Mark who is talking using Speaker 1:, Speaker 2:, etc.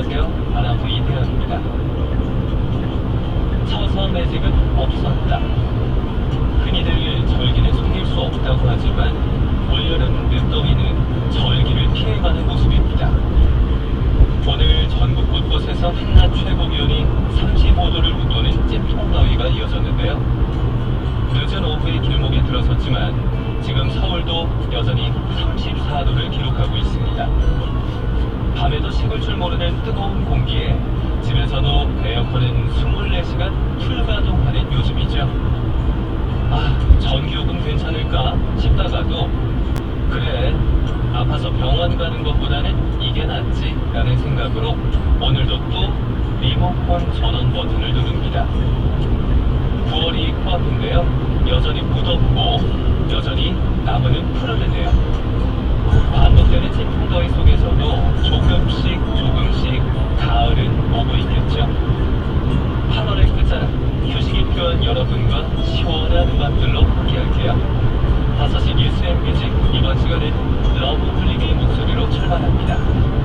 Speaker 1: 안녕하세요. 아나운서 이태현입니다. 처서 매직은 없었다. 흔히들 절기를 숨길 수 없다고 하지만 올여름 늦더위는 절기를 피해가는 모습입니다. 오늘 전국 곳곳에서 한낮 최고 기온이 35도를 웃도는 찜통더위가 이어졌는데요. 늦은 오후에 길목에 들어섰지만 지금 서울도 여전히 34도를 기록하고 있습니다. 밤에도 식을 줄 모르는 뜨거운 공기에 집에서도 에어컨은 24시간 풀가동하는 요즘이죠. 아, 전기요금 괜찮을까 싶다가도 그래, 아파서 병원 가는 것보다는 이게 낫지 라는 생각으로 오늘도 또 리모컨 전원 버튼을 누릅니다. 9월이 코앞인데요. 여전히 무덥고 여러분과 시원한 음악들로 함께할게요. 5시 뉴스 앤뮤직 이번 시간에 러브홀릭의 목소리로 출발합니다.